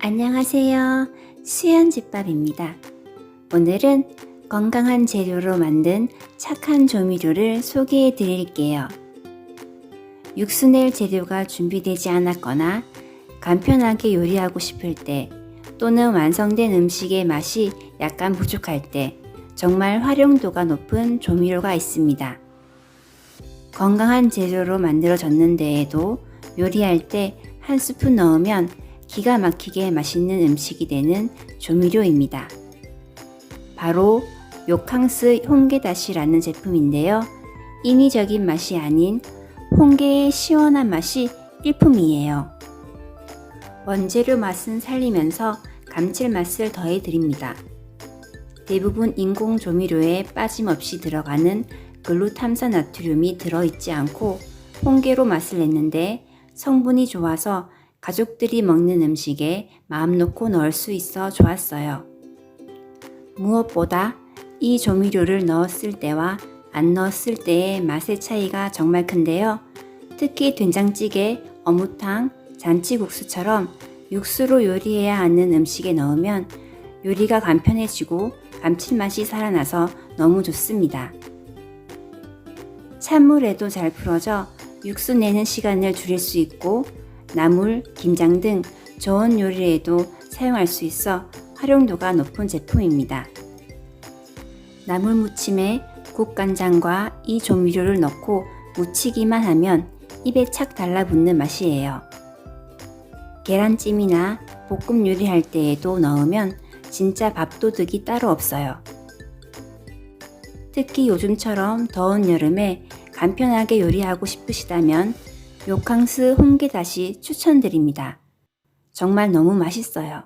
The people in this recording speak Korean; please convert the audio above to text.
안녕하세요. 수연집밥입니다. 오늘은 건강한 재료로 만든 착한 조미료를 소개해 드릴게요. 육수 낼 재료가 준비되지 않았거나 간편하게 요리하고 싶을 때 또는 완성된 음식의 맛이 약간 부족할 때 정말 활용도가 높은 조미료가 있습니다. 건강한 재료로 만들어졌는데에도 요리할 때 한 스푼 넣으면 기가 막히게 맛있는 음식이 되는 조미료입니다. 바로 요캉스 홍게다시라는 제품인데요. 인위적인 맛이 아닌 홍게의 시원한 맛이 일품이에요. 원재료 맛은 살리면서 감칠맛을 더해 드립니다. 대부분 인공 조미료에 빠짐없이 들어가는 글루탐산 나트륨이 들어있지 않고 홍게로 맛을 냈는데 성분이 좋아서 가족들이 먹는 음식에 마음 놓고 넣을 수 있어 좋았어요. 무엇보다 이 조미료를 넣었을 때와 안 넣었을 때의 맛의 차이가 정말 큰데요. 특히 된장찌개, 어묵탕, 잔치국수처럼 육수로 요리해야 하는 음식에 넣으면 요리가 간편해지고 감칠맛이 살아나서 너무 좋습니다. 찬물에도 잘 풀어져 육수 내는 시간을 줄일 수 있고 나물, 김장 등 좋은 요리에도 사용할 수 있어 활용도가 높은 제품입니다. 나물 무침에 국간장과 이 조미료를 넣고 무치기만 하면 입에 착 달라붙는 맛이에요. 계란찜이나 볶음 요리할 때에도 넣으면 진짜 밥도둑이 따로 없어요. 특히 요즘처럼 더운 여름에 간편하게 요리하고 싶으시다면 요캉스 홍게다시 추천드립니다. 정말 너무 맛있어요.